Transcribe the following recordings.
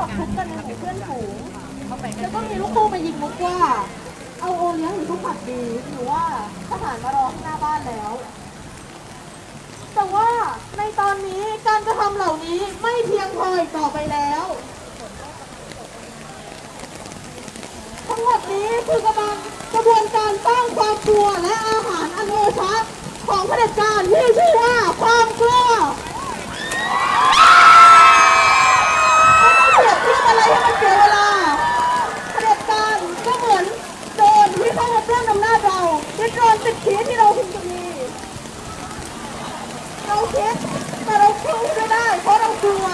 ตกทุกข์กันในหมู่เพื่อนฝูงแล้วก็มีลูกคู่มายิงมุกว่า เอาโอเลี้ยงหรือข้าวผัดดีหรือว่าทหารมารอที่หน้าบ้านแล้ว แต่ว่าในตอนนี้การกระทำเหล่านี้ไม่เพียงพออีกต่อไปแล้วทั้งหมดนี้คือกำลังกระบวนการสร้างความกลัวและอาหารอันโอชะของเผด็จการที่ชื่อว่าความกลัวไม่ต้องเปรียบเทียบอะไรให้มันเสียเวลาเผด็จการก็เหมือนโจรที่เข้ามาปล้นอำนาจ เราด้วยโจรติดขีที่เราพึงจะมี เราคิดแต่เราสู้ไม่ได้ เพราะเรากลัว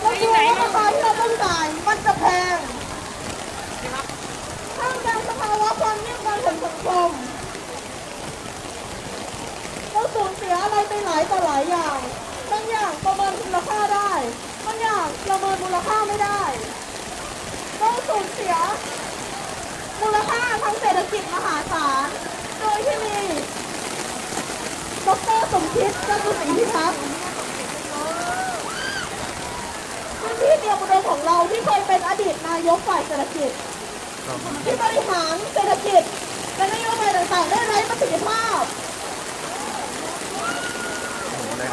เรากลัวว่าราคาที่เราต้องจ่ายมันจะแพงท่ามกลางสภาวะความเงียบงันของสังคมเราสูญเสียอะไรไปหลายต่อหลายอย่างบางอย่างประเมินมูลค่าได้บางอย่างประเมินมูลค่าไม่ได้เราสูญเสียมูลค่าทางเศรษฐกิจมหาศาล ที่มีดรสมคิดจตุศรีพิทักษ์พื้นที่เดียวอุดมของเราที่เคยเป็นอดีตนายกฝ่ายเศรษฐกิจ ที่บริหารเศรษฐกิจและนโยบายต่างๆ ได้ไร้ประสิทธิภาพ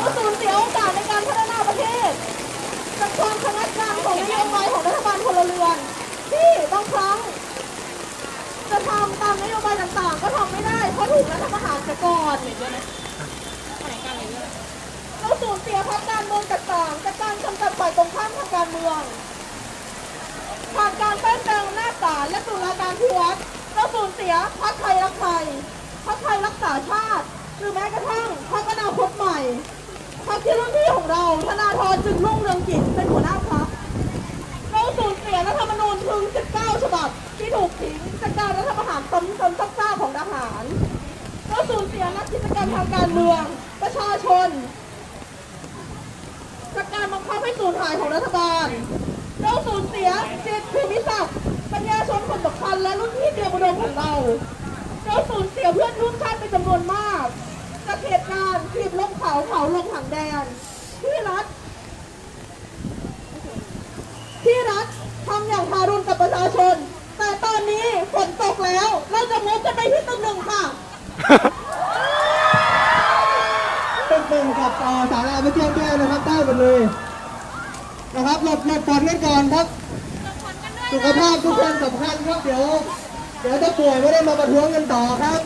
ก็สูญเสียโอกาสในการพัฒนาประเทศจากความชะงักงันของนโยบายของรัฐบาลพลเรือน ที่บางครั้ง จะทำตามนโยบายต่างๆ ก็ทำไม่ได้เพราะถูกรัฐประหารไปก่อนเราสูญเสียพรรคการเมืองต่างๆจากการกำจัดฝ่ายตรงข้ามทางการเมืองผ่านการแป้งแปลงหน้าจศาลและตุลาการที่วัดเราสูญเสียพรรคไทยรักไทยพรรคไทยรักษาชาติ หรือแม้กระทั่งพรรคอนาคตใหม่พรรคที่รุ่นพี่ของเราธนาธรจึงรุ่งเรืองกิจเป็นหัวหน้าพรรคเราสูญเสียรัฐธรรมนูญถึง 19 ฉบับที่ถูกทิ้งจากการรัฐประหารซ้ำๆซักๆของทหาร เรา สียนักกิจกรรมทางการเมือง ประชาชนจากการบังคับให้สูญหายของรัฐบาลเราสูญเสียสิทธิภูมิศักดิ์ปัญญาชนคนสำคัญและรุ่นพี่เตรียมอุดมของเรา เราสูญเสียเพื่อนร่วมชาติเป็นจำนวนมากจากเหตุการณ์ทีบลงเขาเผาลงถังแดงที่รัฐ ที่รัฐทำอย่างทารุณกับประชาชน แต่ตอนนี้ฝนตกแล้ว เราจะมุดกันไปที่ตึกหนึ่งค่ะ ตึกหนึ่งกับเอ่อ สาราไม่แจ้งแก้วนะครับได้หมดเลยนะครับหลบหลบฝนกันก่อนครับ สุขภาพทุกคนสำคัญครับเดี๋ยว เดี๋ยวถ้าป่วยไม่ได้มาประท้วงกันต่อครับ